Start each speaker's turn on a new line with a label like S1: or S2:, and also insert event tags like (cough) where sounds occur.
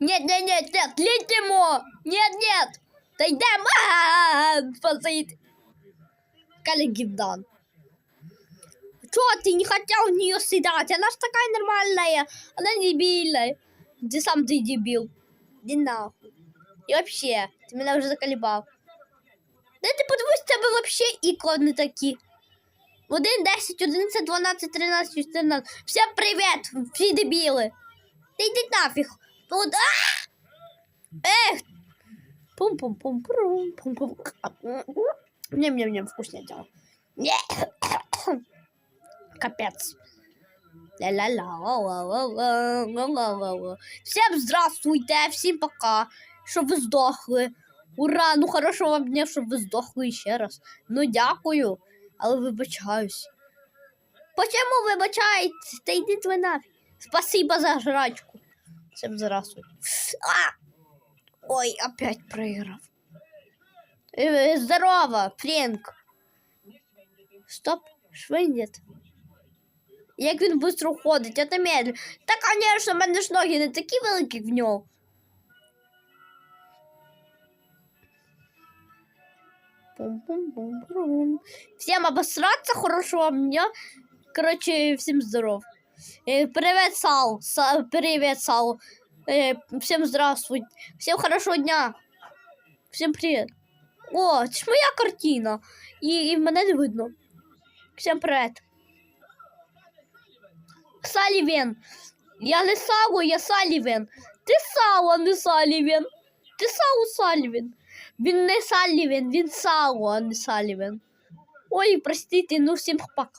S1: Нет, нет, нет, нет, летимо! Нет, нет! Да йдем! А, (laughs) Спасите! Каля гивдан. Чего ты не хотел в нее съедать? Она ж такая нормальная. Она не дебильная. Ты сам ты дебил. Иди нахуй. И вообще, ты меня уже заколебал. Да ти подивись, в тебе вообще ікони такі. 1, 10, 11, 12, 13, 14. Всем привет, всі дебіли. Та йди нафіг. От, а! Ех! Пум-пум-пум-пум, пум-пум. Ням-ням-ням, вкусное дело. (coughs) Капец. Всем здравствуйте, всем пока. Що ви здохли. Ура! Ну хорошого вам дня, щоб ви здохли ще раз. Ну дякую, але вибачаюсь. Почему вибачаєте? Та йдіть ви нафіг. Спасибо за жрачку. Всем здравствуй. А! Ой, опять проиграв. Э, Здорово, Френк. Стоп, швиндет. Як він швидко ходить, це медленно. Та, конечно, в мене ж ноги не такі великі, як в нього. Пум-пум-пум-пум. Всем обосраться, хорошего дня. Короче, всем здоров. Э, Привет, Сал. Са- Привет, Сал. Э, Всем здравствуй. Всем хорошего дня. Всем привет. О, це ж моя картина. І, і мене не видно. Всем привет. Салівен. Я не Сало, я Салівен. Ти Сало, а не Салівен. Ти Сало Салівен. Він не Салівен, він Сало, а не Салівен. Ой, простите, ну всім пока.